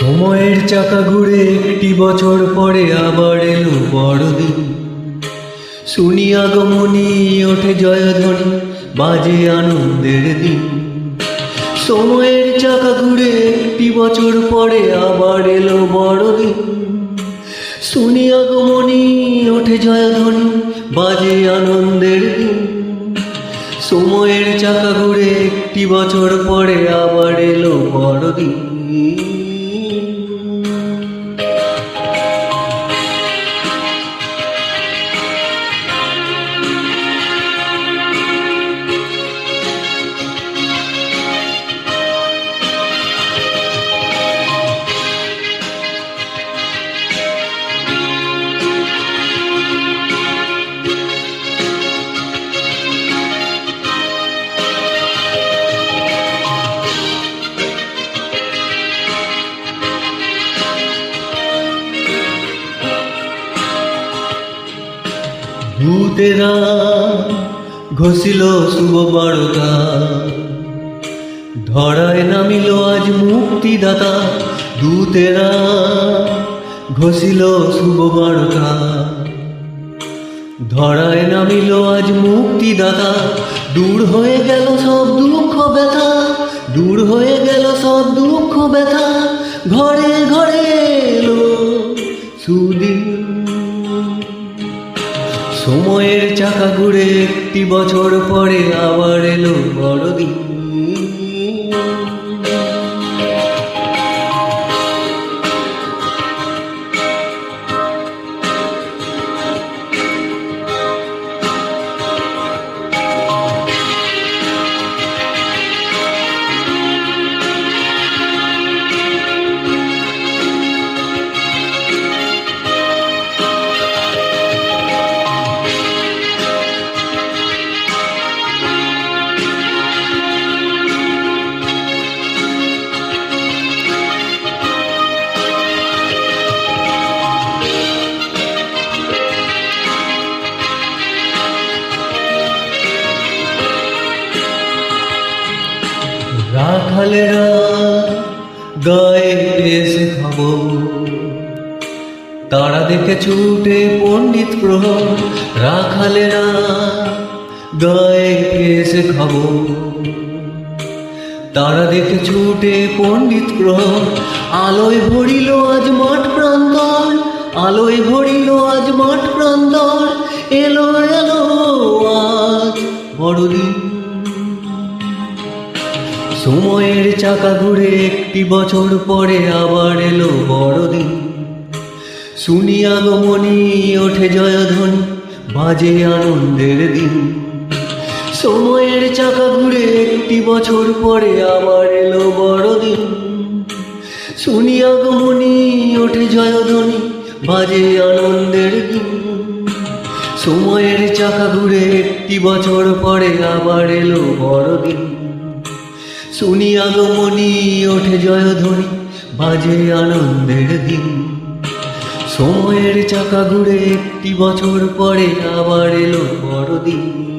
সময়ের চাকা ঘুরে একটি বছর পরে আবার এলো বড়দিন। শুনি আগমনী, ওঠে জয়ধ্বনি, বাজে আনন্দের দিন। সময়ের চাকা ঘুরে একটি বছর পরে আবার এলো বড়দিন। শুনি আগমনী, ওঠে জয়ধ্বনি, বাজে আনন্দের দিন। সময়ের চাকা ঘুরে একটি বছর পরে আবার এলো বড়দিন। ভূতেরা ঘষিল শুভ বারতা। ধরায় নামিল আজ মুক্তিদাতা, দূতেরা ঘষিল শুভ বারতা। ধরায় নামিল আজ মুক্তিদাতা, দূর হয়ে গেল সব দুঃখ ব্যথা। দূর হয়ে গেল সব দুঃখ ব্যথা, ঘরে ঘরে এলো সময়ের চাকা ঘুরে একটি বছর পরে আবার এলো বড়দিন। তারা দেখে ছুটে পণ্ডিত প্রহর, রাখালেরা গায়ে এসে খবর তারা দেখে ছুটে পণ্ডিত প্রহর, আলোয় ভরিল আজ মাঠ প্রান্তর, আলোয় ভরিল আজ মাঠ প্রান্তর, এলো এলো আজ বড়দিন। সময়ের চাকা ঘুরে একটি বছর পরে আবার এলো বড়দিন। শুনি আগমনী, ওঠে জয়ধ্বনি, বাজে আনন্দের দিন। সময়ের চাকা ঘুরে একটি বছর পরে আবার এলো বড়দিন। শুনি আগমনী, ওঠে জয়ধ্বনি, বাজে আনন্দের দিন। সময়ের চাকা ঘুরে একটি বছর পরে আবার এলো বড়দিন। শুনি আগমনী, ওঠে জয়ধ্বনি, বাজে আনন্দের দিন। সময়ের চাকা ঘুরে একটি বছর পরে আবার এলো বড়দিন।